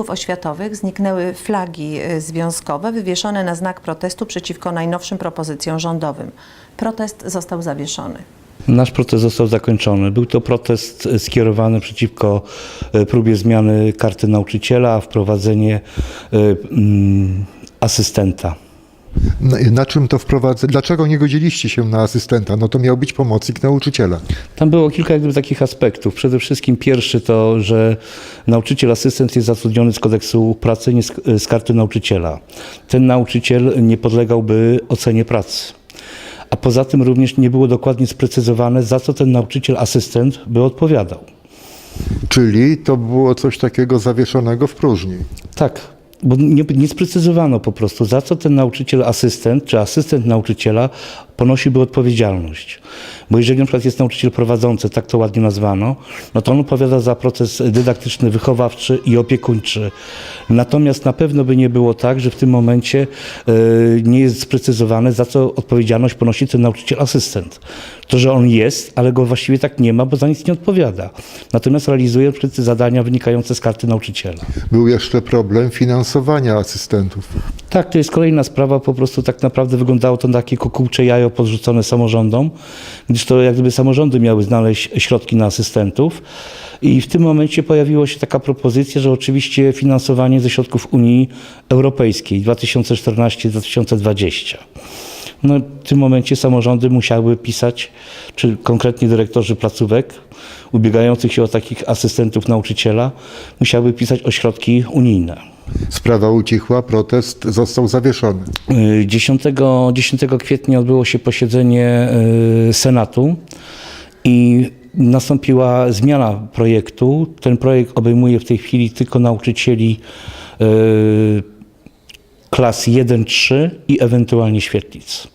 budynków oświatowych zniknęły flagi y, związkowe wywieszone na znak protestu przeciwko najnowszym propozycjom rządowym. Protest został zawieszony. Nasz protest został zakończony. Był to protest e, skierowany przeciwko e, próbie zmiany karty nauczyciela, wprowadzenie e, asystenta. Na, czym to wprowadza? Dlaczego nie godziliście się na asystenta? No to miał być pomocnik nauczyciela. Tam było kilka jak gdyby, takich aspektów. Przede wszystkim pierwszy to, że nauczyciel asystent jest zatrudniony z kodeksu pracy, nie z, z karty nauczyciela. Ten nauczyciel nie podlegałby ocenie pracy. A poza tym również nie było dokładnie sprecyzowane, za co ten nauczyciel asystent by odpowiadał. Czyli to było coś takiego zawieszonego w próżni. Tak, bo nie, nie sprecyzowano po prostu, za co ten nauczyciel asystent czy asystent nauczyciela ponosiłby odpowiedzialność. Bo jeżeli na przykład jest nauczyciel prowadzący, tak to ładnie nazwano, no to on odpowiada za proces dydaktyczny, wychowawczy i opiekuńczy. Natomiast na pewno by nie było tak, że w tym momencie e, nie jest sprecyzowane, za co odpowiedzialność ponosi ten nauczyciel asystent. To, że on jest, ale go właściwie tak nie ma, bo za nic nie odpowiada. Natomiast realizuje przykład zadania wynikające z karty nauczyciela. Był jeszcze problem finansowania asystentów. Tak, to jest kolejna sprawa, po prostu tak naprawdę wyglądało to na takie kukułcze jajo podrzucone samorządom, gdyż to jak gdyby samorządy miały znaleźć środki na asystentów i w tym momencie pojawiła się taka propozycja, że oczywiście finansowanie ze środków Unii Europejskiej 2014-2020. No, w tym momencie samorządy musiały pisać, czy konkretnie dyrektorzy placówek ubiegających się o takich asystentów nauczyciela, musiały pisać o środki unijne. Sprawa ucichła, protest został zawieszony. Y, 10, 10 kwietnia odbyło się posiedzenie y, Senatu i nastąpiła zmiana projektu. Ten projekt obejmuje w tej chwili tylko nauczycieli y, klas 1-3 i ewentualnie świetlic.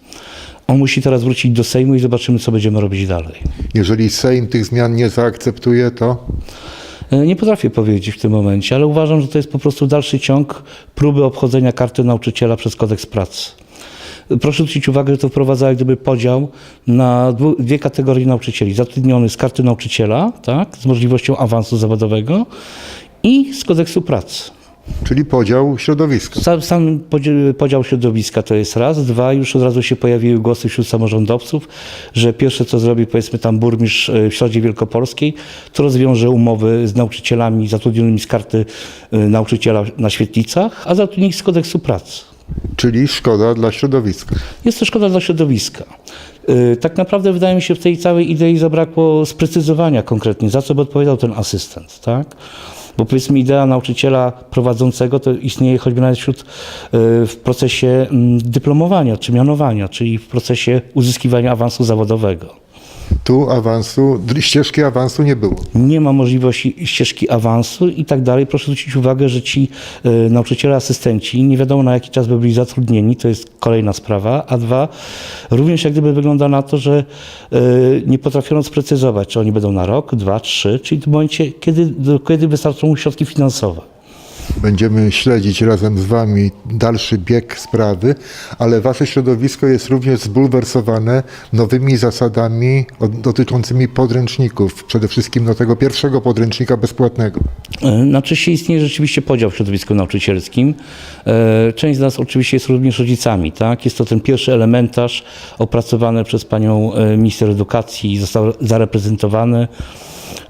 On musi teraz wrócić do Sejmu i zobaczymy, co będziemy robić dalej. Jeżeli Sejm tych zmian nie zaakceptuje, to Nie potrafię powiedzieć w tym momencie, ale uważam, że to jest po prostu dalszy ciąg próby obchodzenia karty nauczyciela przez kodeks pracy. Proszę zwrócić uwagę, że to wprowadza jak gdyby podział na dwie kategorie nauczycieli. Zatrudniony z karty nauczyciela, tak, z możliwością awansu zawodowego i z kodeksu pracy. Czyli podział środowiska. Sam, sam podział środowiska to jest raz. Dwa, już od razu się pojawiły głosy wśród samorządowców, że pierwsze co zrobi powiedzmy tam burmistrz e, w Środzie Wielkopolskiej, to rozwiąże umowy z nauczycielami zatrudnionymi z karty e, nauczyciela na świetlicach, a zatrudnieni z kodeksu pracy. Czyli szkoda dla środowiska. Jest to szkoda dla środowiska. Yy, Tak naprawdę wydaje mi się w tej całej idei zabrakło sprecyzowania konkretnie, za co by odpowiadał ten asystent, tak? Bo powiedzmy idea nauczyciela prowadzącego to istnieje choćby nawet wśród, yy, w procesie mm, dyplomowania czy mianowania, czyli w procesie uzyskiwania awansu zawodowego. Tu awansu, ścieżki awansu nie było. nie ma możliwości ścieżki awansu i tak dalej. Proszę zwrócić uwagę, że ci y, nauczyciele, asystenci nie wiadomo na jaki czas by byli zatrudnieni, to jest kolejna sprawa. A dwa, również jak gdyby wygląda na to, że y, nie potrafiono sprecyzować, czy oni będą na rok, dwa, trzy, czyli w momencie, kiedy, kiedy wystarczą środki finansowe. Będziemy śledzić razem z Wami dalszy bieg sprawy, ale Wasze środowisko jest również zbulwersowane nowymi zasadami dotyczącymi podręczników, przede wszystkim no, tego pierwszego podręcznika bezpłatnego. E, Znaczy się istnieje rzeczywiście podział w środowisku nauczycielskim. E, Część z nas oczywiście jest również rodzicami. Tak? Jest to ten pierwszy elementarz opracowany przez panią e, minister edukacji i został zareprezentowany.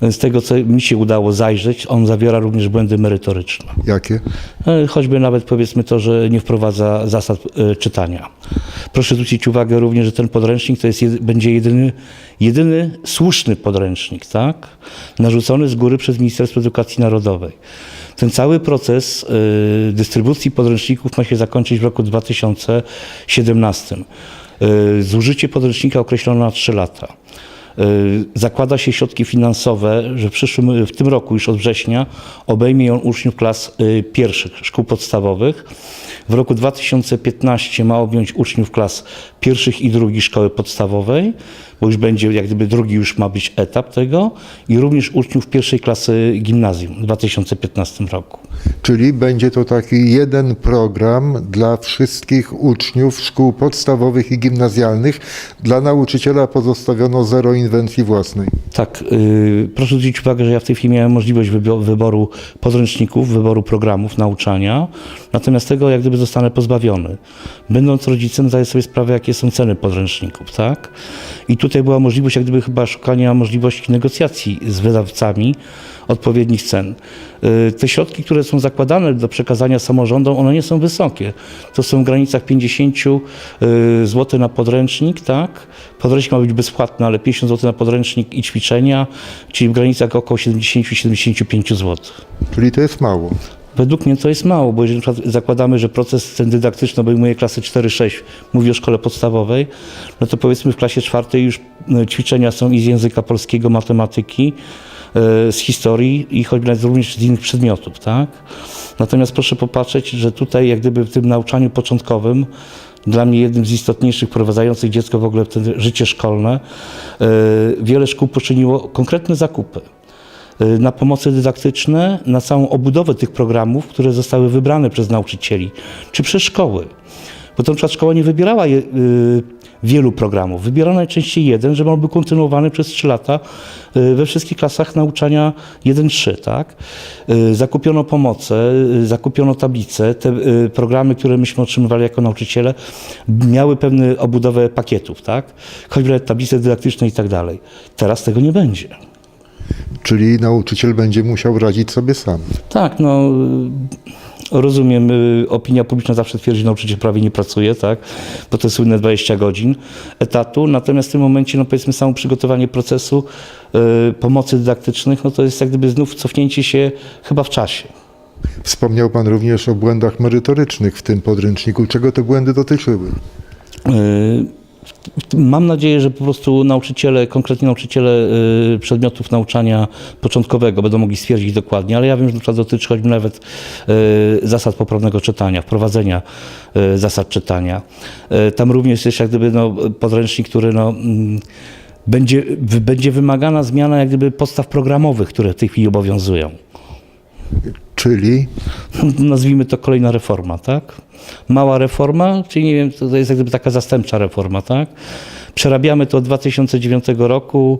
Z tego, co mi się udało zajrzeć, on zawiera również błędy merytoryczne. Jakie? E, Choćby nawet powiedzmy to, że nie wprowadza zasad e, czytania. Proszę zwrócić uwagę również, że ten podręcznik to jest, będzie jedyny, jedyny słuszny podręcznik, tak? Narzucony z góry przez Ministerstwo Edukacji Narodowej. Ten cały proces e, dystrybucji podręczników ma się zakończyć w roku 2017. E, Zużycie podręcznika określono na 3 lata. Y, Zakłada się środki finansowe, że w, przyszłym, w tym roku, już od września, obejmie on uczniów klas y, pierwszych szkół podstawowych. W roku 2015 ma objąć uczniów klas pierwszych i drugich szkoły podstawowej, bo już będzie, jak gdyby drugi już ma być etap tego, i również uczniów pierwszej klasy gimnazjum w 2015 roku. Czyli będzie to taki jeden program dla wszystkich uczniów szkół podstawowych i gimnazjalnych. Dla nauczyciela pozostawiono zero inwencji własnej. Tak, yy, proszę zwrócić uwagę, że ja w tej chwili miałem możliwość wyboru podręczników, wyboru programów nauczania, natomiast tego jak gdyby zostanę pozbawiony. Będąc rodzicem zdaję sobie sprawę, jakie są ceny podręczników, tak? I tutaj była możliwość jak gdyby chyba szukania możliwości negocjacji z wydawcami odpowiednich cen. Yy, Te środki, które są zakładane do przekazania samorządom, one nie są wysokie. To są w granicach 50 zł na podręcznik, tak? Podręcznik ma być bezpłatny, ale 50 zł na podręcznik i ćwiczenia, czyli w granicach około 70-75 zł. Czyli to jest mało. Według mnie to jest mało, bo jeżeli zakładamy, że proces ten dydaktyczny obejmuje klasę 4-6, mówię o szkole podstawowej, no to powiedzmy w klasie czwartej już e, ćwiczenia są i z języka polskiego, matematyki, z historii i choćby również z innych przedmiotów, tak? Natomiast proszę popatrzeć, że tutaj jak gdyby w tym nauczaniu początkowym dla mnie jednym z istotniejszych wprowadzających dziecko w ogóle w życie szkolne, e, wiele szkół poczyniło konkretne zakupy y, na pomocy dydaktyczne, na całą obudowę tych programów, które zostały wybrane przez nauczycieli, czy przez szkoły. Bo to na przykład szkoła nie wybierała je, y, wielu programów, wybierała najczęściej jeden, żeby on był kontynuowany przez 3 lata y, we wszystkich klasach nauczania 1-3, tak? Y, zakupiono pomoce, y, zakupiono tablice, te y, programy, które myśmy otrzymywali jako nauczyciele, miały pewną obudowę pakietów, tak? Choćby tablice dydaktyczne i tak dalej. Teraz tego nie będzie. Czyli nauczyciel będzie musiał radzić sobie sam. Tak, no y, rozumiem, y, opinia publiczna zawsze twierdzi, że nauczyciel prawie nie pracuje, tak, bo to jest słynne 20 godzin etatu, natomiast w tym momencie, no powiedzmy, samo przygotowanie procesu y, pomocy dydaktycznych, no to jest jak gdyby znów cofnięcie się chyba w czasie. Wspomniał Pan również o błędach merytorycznych w tym podręczniku. Czego te błędy dotyczyły? Y, Mam nadzieję, że po prostu nauczyciele, konkretnie nauczyciele y, przedmiotów nauczania początkowego będą mogli stwierdzić dokładnie, ale ja wiem, że na przykład dotyczy choćby nawet y, zasad poprawnego czytania, wprowadzenia y, zasad czytania. Tam również jest jak gdyby no, podręcznik, który no, mm, będzie, będzie wymagana zmiana jak gdyby podstaw programowych, które w tej chwili obowiązują Czyli nazwijmy to kolejna reforma, tak? Mała reforma, czyli nie wiem, to jest jak gdyby taka zastępcza reforma, tak? Przerabiamy to od 2009 roku,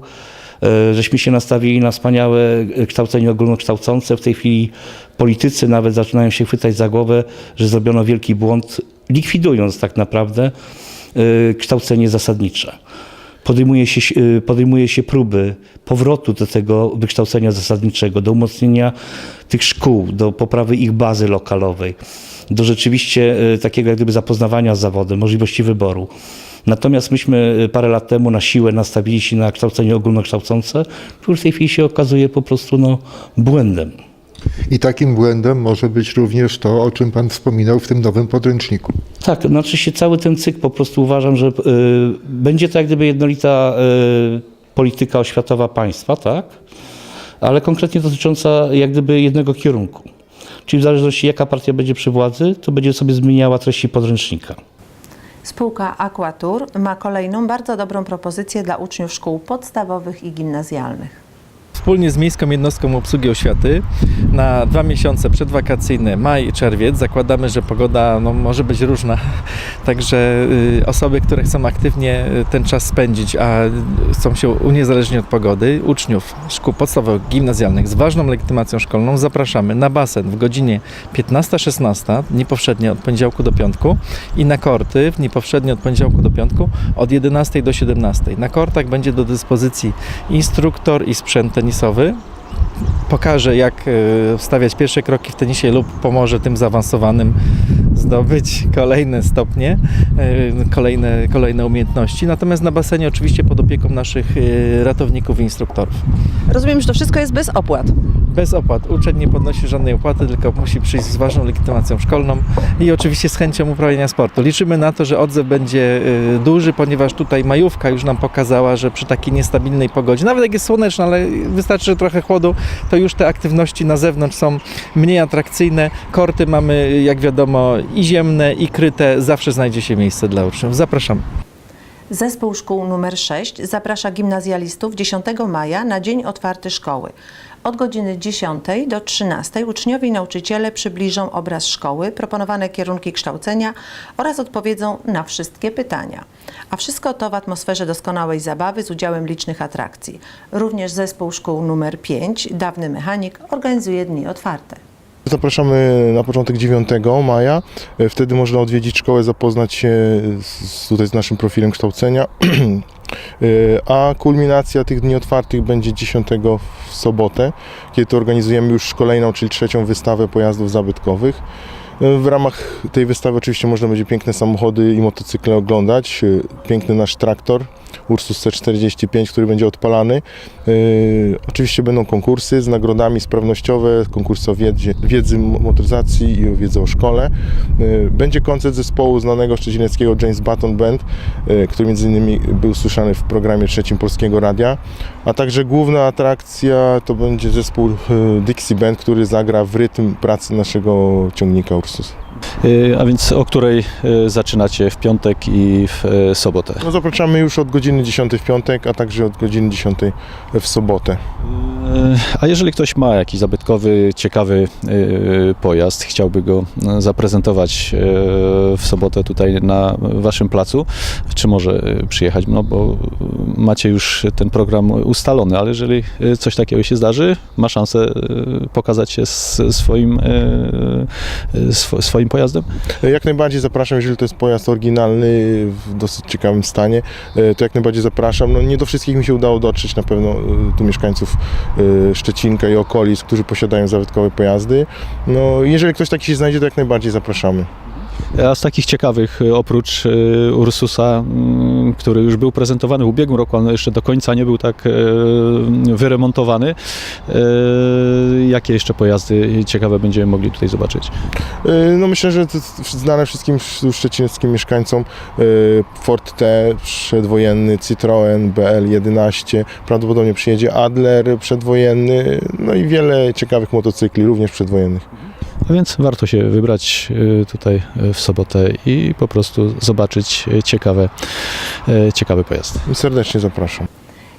e, żeśmy się nastawili na wspaniałe kształcenie ogólnokształcące. W tej chwili politycy nawet zaczynają się chwytać za głowę, że zrobiono wielki błąd, likwidując tak naprawdę e, kształcenie zasadnicze podejmuje się, y, podejmuje się próby powrotu do tego wykształcenia zasadniczego, do umocnienia tych szkół, do poprawy ich bazy lokalowej, do rzeczywiście y, takiego jak gdyby zapoznawania z zawodem, możliwości wyboru. Natomiast myśmy y, parę lat temu na siłę nastawili się na kształcenie ogólnokształcące, które w tej chwili się okazuje po prostu no, błędem. I takim błędem może być również to, o czym Pan wspominał w tym nowym podręczniku. Tak, znaczy się cały ten cykl po prostu uważam, że y, będzie to jak gdyby jednolita y, polityka oświatowa państwa, tak? Ale konkretnie dotycząca jak gdyby jednego kierunku. Czyli w zależności jaka partia będzie przy władzy, to będzie sobie zmieniała treści podręcznika. Spółka Aquatur ma kolejną bardzo dobrą propozycję dla uczniów szkół podstawowych i gimnazjalnych. Wspólnie z Miejską Jednostką Obsługi Oświaty na dwa miesiące przedwakacyjne, maj i czerwiec, zakładamy, że pogoda no, może być różna. Także y, osoby, które chcą aktywnie y, ten czas spędzić, a chcą się uniezależnić od pogody, uczniów szkół podstawowych, gimnazjalnych z ważną legitymacją szkolną, zapraszamy na basen w godzinie 15-16, dni od poniedziałku do piątku i na korty w dni powszednie od poniedziałku do piątku od 11 do 17. Na kortach będzie do dyspozycji instruktor i sprzęt tenisowy. Pokaże, jak e, stawiać pierwsze kroki w tenisie lub pomoże tym zaawansowanym zdobyć kolejne stopnie, e, kolejne, kolejne umiejętności. Natomiast na basenie oczywiście pod opieką naszych e, ratowników i instruktorów. Rozumiem, że to wszystko jest bez opłat. Bez opłat. Uczeń nie podnosi żadnej opłaty, tylko musi przyjść z ważną legitymacją szkolną i oczywiście z chęcią uprawiania sportu. Liczymy na to, że odzew będzie y, duży, ponieważ tutaj majówka już nam pokazała, że przy takiej niestabilnej pogodzie, nawet jak jest słoneczna, ale wystarczy trochę chłodu, to już te aktywności na zewnątrz są mniej atrakcyjne. Korty mamy, jak wiadomo, i ziemne, i kryte. Zawsze znajdzie się miejsce dla uczniów. Zapraszamy. Zespół szkół numer 6 zaprasza gimnazjalistów 10 maja na dzień otwarty szkoły. Od godziny 10 do 13 uczniowie i nauczyciele przybliżą obraz szkoły, proponowane kierunki kształcenia oraz odpowiedzą na wszystkie pytania. A wszystko to w atmosferze doskonałej zabawy z udziałem licznych atrakcji. Również zespół szkół numer 5, dawny mechanik, organizuje dni otwarte. Zapraszamy na początek 9 maja. E, Wtedy można odwiedzić szkołę, zapoznać się z, tutaj z naszym profilem kształcenia. E, A kulminacja tych dni otwartych będzie 10 w sobotę, kiedy to organizujemy już kolejną, czyli trzecią wystawę pojazdów zabytkowych. E, W ramach tej wystawy oczywiście można będzie piękne samochody i motocykle oglądać. Piękny nasz traktor Ursus C45, który będzie odpalany. E, Oczywiście będą konkursy z nagrodami sprawnościowe, konkursy o wiedzy m- motoryzacji i o wiedzy o szkole. E, Będzie koncert zespołu znanego szczecineckiego James Button Band, e, który między innymi był słyszany w programie trzecim Polskiego Radia. A także główna atrakcja to będzie zespół Dixie Band, który zagra w rytm pracy naszego ciągnika Ursus. A więc o której zaczynacie w piątek i w sobotę? No zapraszamy już od godziny 10 w piątek, a także od godziny 10 w sobotę. Y, A jeżeli ktoś ma jakiś zabytkowy, ciekawy y, pojazd, chciałby go y, zaprezentować w sobotę tutaj na waszym placu, czy może przyjechać? No bo macie już ten program ustalony, ale jeżeli coś takiego się zdarzy, ma szansę pokazać się swoim, swo- swoim pojazdem? Jak najbardziej zapraszam, jeżeli to jest pojazd oryginalny w dosyć ciekawym stanie, e, jak najbardziej zapraszam. No, nie do wszystkich mi się udało dotrzeć, na pewno e, tu mieszkańców e, Szczecinka i okolic, którzy posiadają zabytkowe pojazdy. No, jeżeli ktoś taki się znajdzie, to jak najbardziej zapraszamy. A z takich ciekawych, y, oprócz y, Ursusa, mm, który już był prezentowany w ubiegłym roku, ale jeszcze do końca nie był tak y, wyremontowany, jakie jeszcze pojazdy ciekawe będziemy mogli tutaj zobaczyć? No myślę, że to znane wszystkim sz- szczecineckim mieszkańcom Ford T przedwojenny, Citroen BL11, prawdopodobnie przyjedzie Adler przedwojenny, no i wiele ciekawych motocykli, również przedwojennych. A więc warto się wybrać y, tutaj y, w sobotę i po prostu zobaczyć y, ciekawe, y, ciekawe pojazdy. Serdecznie zapraszam.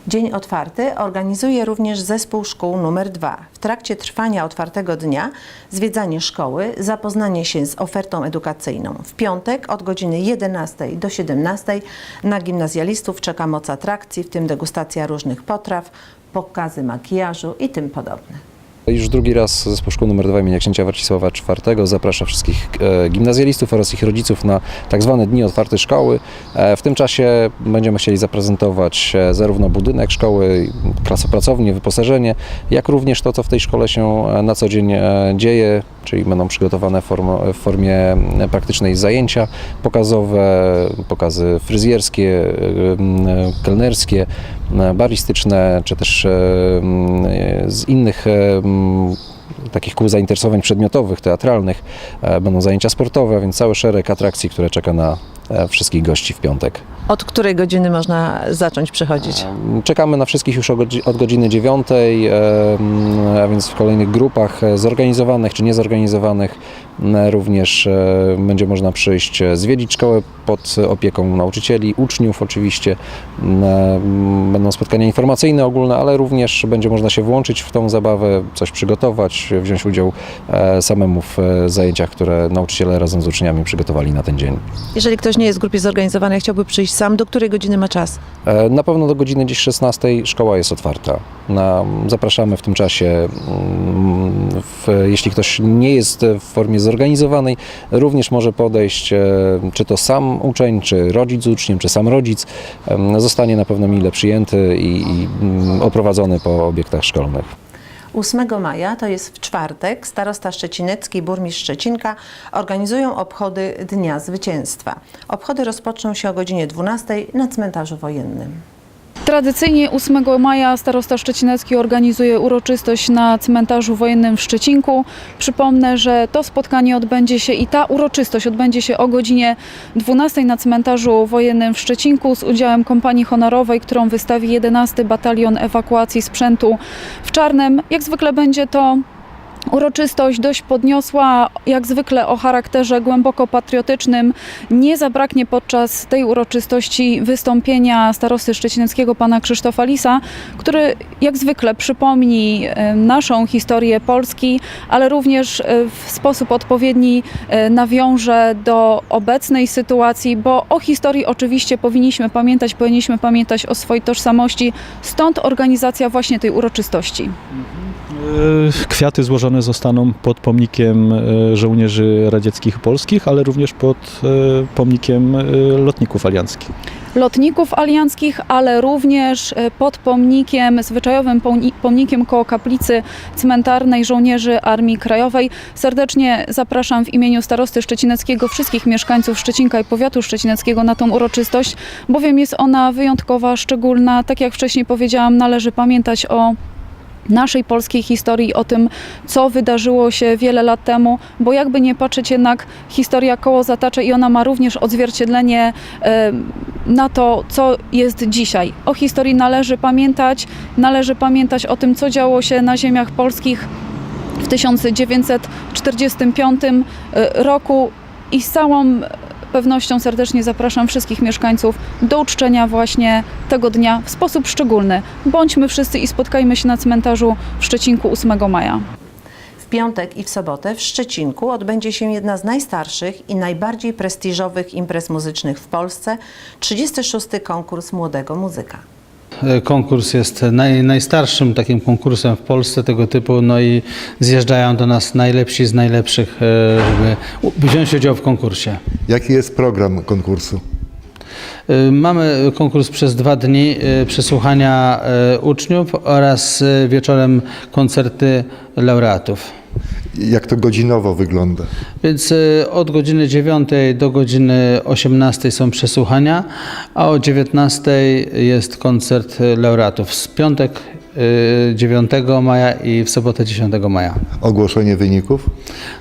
Dzień otwarty organizuje również zespół szkół numer 2. W trakcie trwania otwartego dnia zwiedzanie szkoły, zapoznanie się z ofertą edukacyjną. W piątek od godziny 11 do 17 na gimnazjalistów czeka moc atrakcji, w tym degustacja różnych potraw, pokazy makijażu i tym podobne. Już drugi raz zespół szkół nr 2 imienia księcia Warcisława IV zaprasza wszystkich e, gimnazjalistów oraz ich rodziców na tak zwane Dni Otwarte Szkoły. E, W tym czasie będziemy chcieli zaprezentować e, zarówno budynek szkoły, klasopracownię, wyposażenie, jak również to, co w tej szkole się na co dzień dzieje, czyli będą przygotowane w formie praktycznej zajęcia pokazowe, pokazy fryzjerskie, kelnerskie, baristyczne, czy też e, e, z innych e, takich kół zainteresowań przedmiotowych, teatralnych. E, Będą zajęcia sportowe, więc cały szereg atrakcji, które czeka na e, wszystkich gości w piątek. Od której godziny można zacząć przychodzić? Czekamy na wszystkich już od godziny 9, a więc w kolejnych grupach e, zorganizowanych czy niezorganizowanych. M, Również e, będzie można przyjść, e, zwiedzić szkołę pod opieką nauczycieli, uczniów oczywiście. Będą spotkania informacyjne ogólne, ale również będzie można się włączyć w tą zabawę, coś przygotować, wziąć udział e, samemu w e, zajęciach, które nauczyciele razem z uczniami przygotowali na ten dzień. Jeżeli ktoś nie jest w grupie zorganizowanej, chciałby przyjść sam, do której godziny ma czas? E, Na pewno do godziny gdzieś 16 szkoła jest otwarta. Zapraszamy w tym czasie, mm, jeśli ktoś nie jest w formie zorganizowanej, również może podejść, e, czy to sam uczeń, czy rodzic z uczniem, czy sam rodzic. Zostanie na pewno mile przyjęty i, i mm, oprowadzony po obiektach szkolnych. 8 maja, to jest w czwartek, starosta szczecinecki, burmistrz Szczecinka organizują obchody Dnia Zwycięstwa. Obchody rozpoczną się o godzinie 12 na cmentarzu wojennym. Tradycyjnie 8 maja starosta szczecinecki organizuje uroczystość na cmentarzu wojennym w Szczecinku. Przypomnę, że to spotkanie odbędzie się i ta uroczystość odbędzie się o godzinie 12 na cmentarzu wojennym w Szczecinku z udziałem kompanii honorowej, którą wystawi 11 Batalion Ewakuacji Sprzętu w Czarnem. Jak zwykle będzie to Uroczystość dość podniosła, jak zwykle o charakterze głęboko patriotycznym. Nie zabraknie podczas tej uroczystości wystąpienia starosty szczecineckiego pana Krzysztofa Lisa, który jak zwykle przypomni naszą historię Polski, ale również e, w sposób odpowiedni e, nawiąże do obecnej sytuacji, bo o historii oczywiście powinniśmy pamiętać, powinniśmy pamiętać o swojej tożsamości, stąd organizacja właśnie tej uroczystości. E, Kwiaty złożone zostaną pod pomnikiem e, żołnierzy radzieckich i polskich, ale również pod e, pomnikiem lotników alianckich. lotników alianckich, ale również pod pomnikiem, zwyczajowym pomni- pomnikiem koło kaplicy cmentarnej żołnierzy Armii Krajowej. Serdecznie zapraszam w imieniu starosty szczecineckiego wszystkich mieszkańców Szczecinka i powiatu szczecineckiego na tą uroczystość, bowiem jest ona wyjątkowa, szczególna. Tak jak wcześniej powiedziałam, należy pamiętać o naszej polskiej historii, o tym, co wydarzyło się wiele lat temu, bo jakby nie patrzeć jednak historia koło zatacza i ona ma również odzwierciedlenie e, na to, co jest dzisiaj. O historii należy pamiętać, należy pamiętać o tym, co działo się na ziemiach polskich w 1945 e, roku i z całą pewnością serdecznie zapraszam wszystkich mieszkańców do uczczenia właśnie tego dnia w sposób szczególny. Bądźmy wszyscy i spotkajmy się na cmentarzu w Szczecinku 8 maja. W piątek i w sobotę w Szczecinku odbędzie się jedna z najstarszych i najbardziej prestiżowych imprez muzycznych w Polsce 36. konkurs młodego muzyka. Konkurs jest naj, najstarszym takim konkursem w Polsce tego typu, no i zjeżdżają do nas najlepsi z najlepszych, e, żeby wziąć udział w konkursie. Jaki jest program konkursu? E, Mamy konkurs przez dwa dni, e, przesłuchania e, uczniów oraz e, wieczorem koncerty laureatów. Jak to godzinowo wygląda? Więc e, od godziny 9 do godziny 18 są przesłuchania, a o 19 jest koncert laureatów. Z piątek 9 maja i w sobotę 10 maja. Ogłoszenie wyników?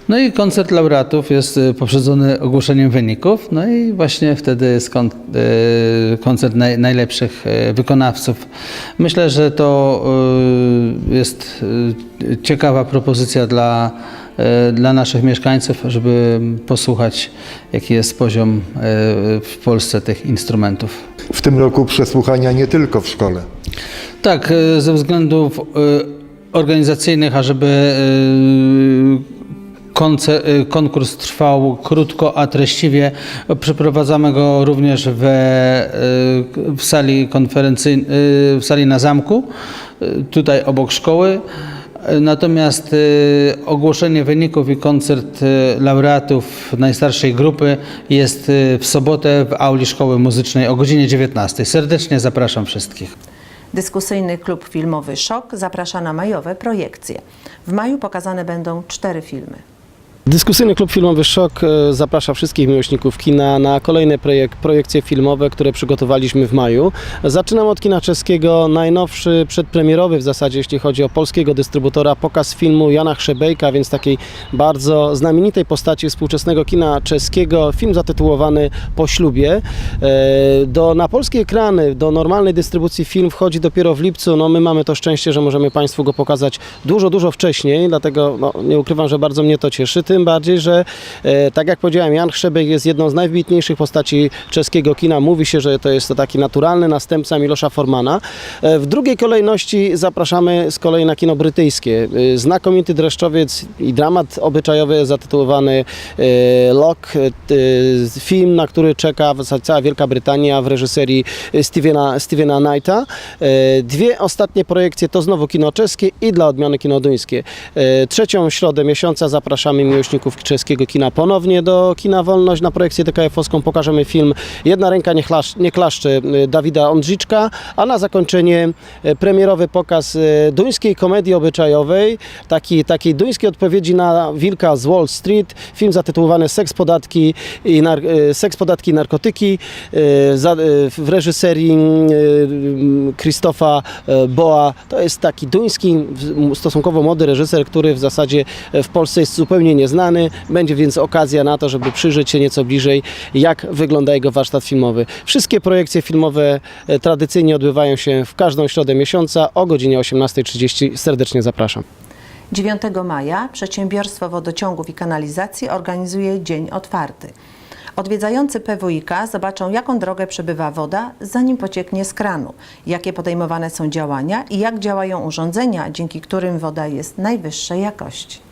No i koncert laureatów jest e, poprzedzony ogłoszeniem wyników, no i właśnie wtedy jest kon, e, koncert naj, najlepszych wykonawców. Myślę, że to jest ciekawa propozycja dla, dla naszych mieszkańców, żeby posłuchać, jaki jest poziom w Polsce tych instrumentów. W tym roku przesłuchania nie tylko w szkole. Tak, e, ze względów e, organizacyjnych, ażeby e, konkurs trwał krótko, a treściwie, przeprowadzamy go również we, w sali konferencyjnej, w sali na zamku, tutaj obok szkoły. Natomiast ogłoszenie wyników i koncert laureatów najstarszej grupy jest w sobotę w auli szkoły muzycznej o godzinie 19. Serdecznie zapraszam wszystkich. Dyskusyjny klub filmowy Szok zaprasza na majowe projekcje. W maju pokazane będą cztery filmy. Dyskusyjny Klub Filmowy Szok e, zaprasza wszystkich miłośników kina na kolejne projek- projekcje filmowe, które przygotowaliśmy w maju. Zaczynam od kina czeskiego. Najnowszy, przedpremierowy w zasadzie, jeśli chodzi o polskiego dystrybutora, pokaz filmu Jana Chrzebejka, więc takiej bardzo znamienitej postaci współczesnego kina czeskiego. Film zatytułowany Po ślubie. E, Do, na polskie ekrany, do normalnej dystrybucji film wchodzi dopiero w lipcu. No, my mamy to szczęście, że możemy Państwu go pokazać dużo, dużo wcześniej, dlatego no, nie ukrywam, że bardzo mnie to cieszy. Tym bardziej, że e, tak jak powiedziałem, Jan Chrzebek jest jedną z najwybitniejszych postaci czeskiego kina. Mówi się, że to jest to taki naturalny następca Milosza Formana. E, w drugiej kolejności zapraszamy z kolei na kino brytyjskie. E, znakomity dreszczowiec i dramat obyczajowy zatytułowany Lock. Film, na który czeka cała Wielka Brytania w reżyserii Stevena, Stevena Knighta. Dwie ostatnie projekcje to znowu kino czeskie i dla odmiany kino duńskie. Trzecią środę miesiąca zapraszamy miłośników czeskiego kina ponownie do kina Wolność na projekcję DKF-owską. Pokażemy film Jedna ręka nie, chlasz, nie klaszcze e, Dawida Ondrzyczka, a na zakończenie e, premierowy pokaz e, duńskiej komedii obyczajowej, taki, takiej duńskiej odpowiedzi na Wilka z Wall Street, film zatytułowany Seks, podatki i, nar- Seks, podatki i narkotyki w reżyserii Krzysztofa Boa. To jest taki duński, stosunkowo młody reżyser, który w zasadzie w Polsce jest zupełnie nieznany. Będzie więc okazja na to, żeby przyjrzeć się nieco bliżej, jak wygląda jego warsztat filmowy. Wszystkie projekcje filmowe e, tradycyjnie odbywają się w każdą środę miesiąca o godzinie 18.30. Serdecznie zapraszam. 9 maja przedsiębiorstwo wodociągów i kanalizacji organizuje Dzień Otwarty. Odwiedzający PWiK zobaczą, jaką drogę przebywa woda, zanim pocieknie z kranu, jakie podejmowane są działania i jak działają urządzenia, dzięki którym woda jest najwyższej jakości.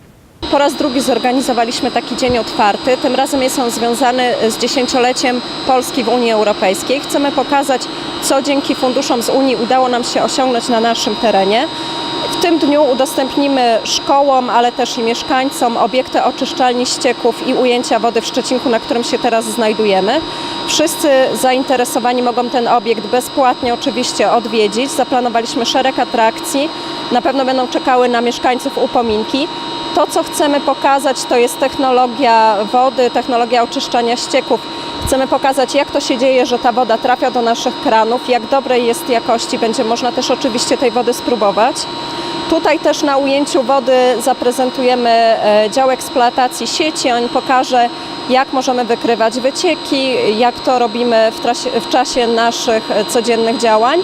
Po raz drugi zorganizowaliśmy taki dzień otwarty. Tym razem jest on związany z dziesięcioleciem Polski w Unii Europejskiej. Chcemy pokazać, co dzięki funduszom z Unii udało nam się osiągnąć na naszym terenie. W tym dniu udostępnimy szkołom, ale też i mieszkańcom obiekty oczyszczalni ścieków i ujęcia wody w Szczecinku, na którym się teraz znajdujemy. Wszyscy zainteresowani mogą ten obiekt bezpłatnie oczywiście odwiedzić. Zaplanowaliśmy szereg atrakcji. Na pewno będą czekały na mieszkańców upominki. To, co chcemy pokazać, to jest technologia wody, technologia oczyszczania ścieków. Chcemy pokazać, jak to się dzieje, że ta woda trafia do naszych kranów, jak dobrej jest jakości. Będzie można też oczywiście tej wody spróbować. Tutaj też na ujęciu wody zaprezentujemy e, dział eksploatacji sieci. On pokaże, jak możemy wykrywać wycieki, jak to robimy w, trasie, w czasie naszych codziennych działań.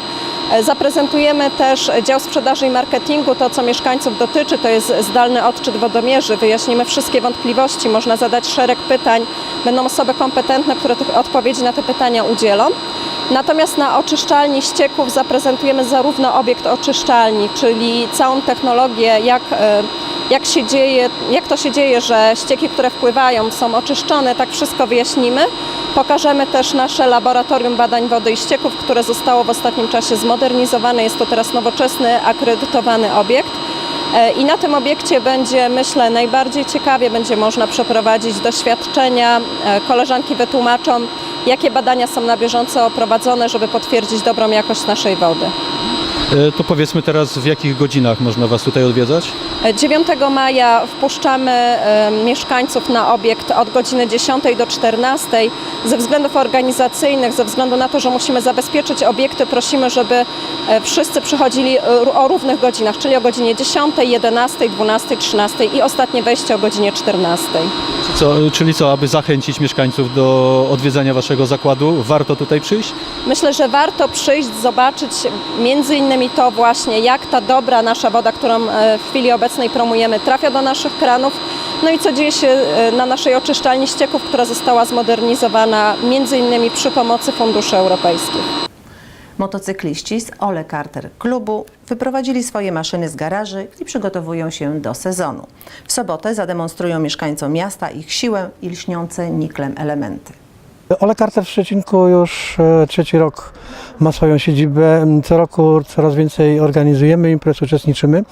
E, Zaprezentujemy też dział sprzedaży i marketingu, to co mieszkańców dotyczy, to jest zdalny odczyt wodomierzy. Wyjaśnimy wszystkie wątpliwości, można zadać szereg pytań. Będą osoby kompetentne, które tych odpowiedzi na te pytania udzielą. Natomiast na oczyszczalni ścieków zaprezentujemy zarówno obiekt oczyszczalni, czyli całą technologię, jak, e, jak, się dzieje, jak to się dzieje, że ścieki, które wpływają, są oczyszczone, tak wszystko wyjaśnimy. Pokażemy też nasze laboratorium badań wody i ścieków, które zostało w ostatnim czasie zmodernizowane. Jest to teraz nowoczesny, akredytowany obiekt. E, I na tym obiekcie będzie, myślę, najbardziej ciekawie będzie można przeprowadzić doświadczenia. E, Koleżanki wytłumaczą, jakie badania są na bieżąco prowadzone, żeby potwierdzić dobrą jakość naszej wody. E, To powiedzmy teraz, w jakich godzinach można Was tutaj odwiedzać? 9 maja wpuszczamy e, mieszkańców na obiekt od godziny 10 do 14. Ze względów organizacyjnych, ze względu na to, że musimy zabezpieczyć obiekty, prosimy, żeby e, wszyscy przychodzili e, o równych godzinach, czyli o godzinie 10, 11, 12, 13 i ostatnie wejście o godzinie 14. Co, czyli co, aby zachęcić mieszkańców do odwiedzania Waszego zakładu, warto tutaj przyjść? Myślę, że warto przyjść, zobaczyć między innymi to właśnie, jak ta dobra nasza woda, którą e, w chwili obecnej promujemy, trafia do naszych kranów. No i co dzieje się e, na naszej oczyszczalni ścieków, która została zmodernizowana innymi przy pomocy funduszy europejskich. Motocykliści z Ole Carter klubu wyprowadzili swoje maszyny z garaży i przygotowują się do sezonu. W sobotę zademonstrują mieszkańcom miasta ich siłę i lśniące niklem elementy. Ole w Szczecinku już e, trzeci rok ma swoją siedzibę. Co roku coraz więcej organizujemy imprez, uczestniczymy. E,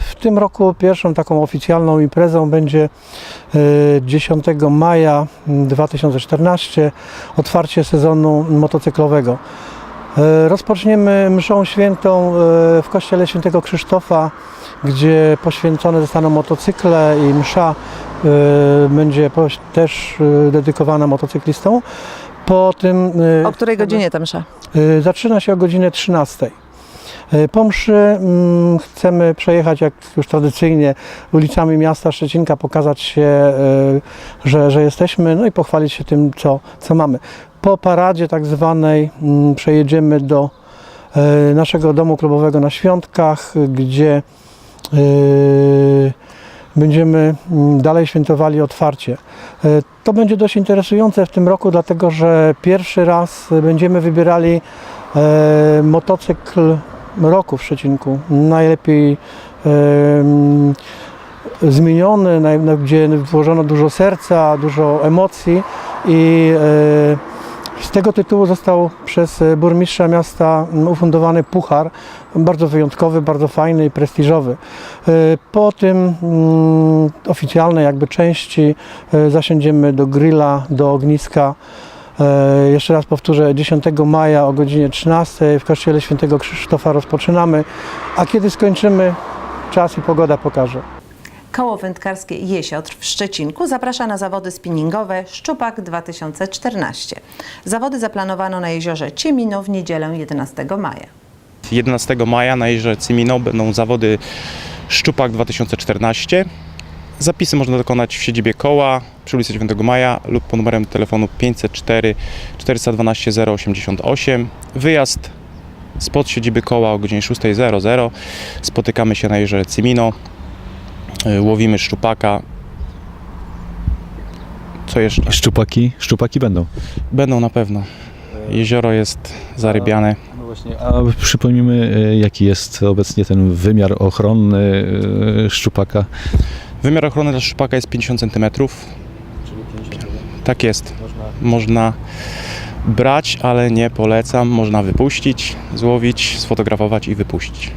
W tym roku pierwszą taką oficjalną imprezą będzie e, 10 maja 2014 otwarcie sezonu motocyklowego. E, Rozpoczniemy mszą świętą e, w kościele świętego Krzysztofa, gdzie poświęcone zostaną motocykle i msza e, będzie poś- też e, dedykowana motocyklistom. Po tym e, O której godzinie ta msza? e, zaczyna się o godzinie 13. E, Po mszy mm, chcemy przejechać, jak już tradycyjnie, ulicami miasta Szczecinka, pokazać się, e, że, że jesteśmy, no i pochwalić się tym, co, co mamy. Po paradzie tak zwanej mm, przejedziemy do e, naszego domu klubowego na Świątkach, gdzie e, będziemy mm, dalej świętowali otwarcie. E, To będzie dość interesujące w tym roku, dlatego że pierwszy raz będziemy wybierali e, motocykl roku w Szczecinku. Najlepiej zmieniony, gdzie włożono dużo serca, dużo emocji i e, z tego tytułu został przez e, burmistrza miasta ufundowany puchar, bardzo wyjątkowy, bardzo fajny i prestiżowy. E, Po tym mm, oficjalnej jakby części e, zasiądziemy do grilla, do ogniska. Jeszcze raz powtórzę, 10 maja o godzinie 13 w kościele świętego Krzysztofa rozpoczynamy, a kiedy skończymy, czas i pogoda pokaże. Koło wędkarskie Jesiotr w Szczecinku zaprasza na zawody spinningowe Szczupak 2014. Zawody zaplanowano na jeziorze Ciemino w niedzielę 11 maja. 11 maja na jeziorze Cymino będą zawody Szczupak 2014. Zapisy można dokonać w siedzibie koła przy ulicy 9 Maja lub po numerem telefonu 504 412 088. Wyjazd spod siedziby koła o godzinie 6.00 spotykamy się na jeziorze Cimino, łowimy szczupaka. Co jeszcze? Szczupaki, szczupaki będą. Będą na pewno. Jezioro jest zarybiane. No właśnie, a przypomnijmy, e, jaki jest obecnie ten wymiar ochronny e, szczupaka. Wymiar ochrony dla szczupaka jest 50 cm. Tak jest. Można brać, ale nie polecam. Można wypuścić, złowić, sfotografować i wypuścić.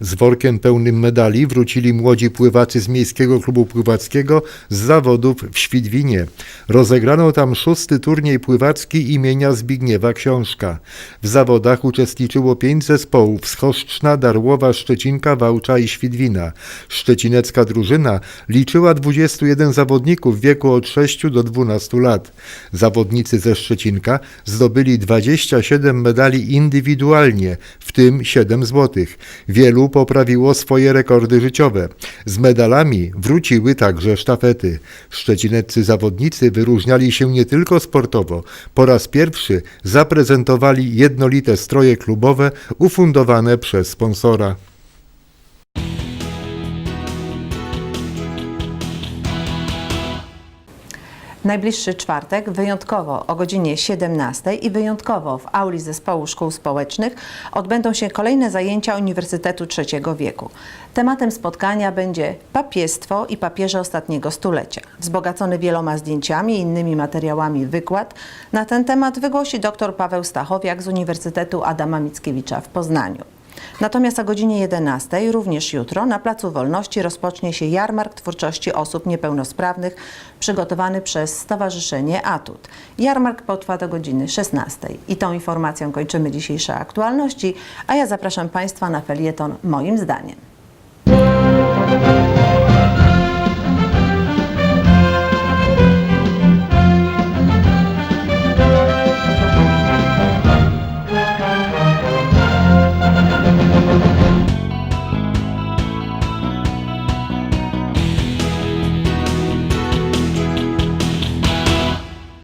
Z workiem pełnym medali wrócili młodzi pływacy z Miejskiego Klubu Pływackiego z zawodów w Świdwinie. Rozegrano tam szósty turniej pływacki imienia Zbigniewa Książka. W zawodach uczestniczyło pięć zespołów z Choszczna, Darłowa, Szczecinka, Wałcza i Świdwina. Szczecinecka drużyna liczyła 21 zawodników w wieku od 6 do 12 lat. Zawodnicy ze Szczecinka zdobyli 27 medali indywidualnie, w tym 7 złotych. Wielu poprawiło swoje rekordy życiowe. Z medalami wróciły także sztafety. Szczecineccy zawodnicy wyróżniali się nie tylko sportowo. Po raz pierwszy zaprezentowali jednolite stroje klubowe ufundowane przez sponsora. Najbliższy czwartek, wyjątkowo o godzinie 17 i wyjątkowo w auli Zespołu Szkół Społecznych odbędą się kolejne zajęcia Uniwersytetu Trzeciego Wieku. Tematem spotkania będzie papiestwo i papieże ostatniego stulecia. Wzbogacony wieloma zdjęciami i innymi materiałami wykład na ten temat wygłosi dr Paweł Stachowiak z Uniwersytetu Adama Mickiewicza w Poznaniu. Natomiast o godzinie 11, również jutro, na Placu Wolności rozpocznie się jarmark twórczości osób niepełnosprawnych przygotowany przez Stowarzyszenie Atut. Jarmark potrwa do godziny 16. I tą informacją kończymy dzisiejsze aktualności, a ja zapraszam Państwa na felieton moim zdaniem.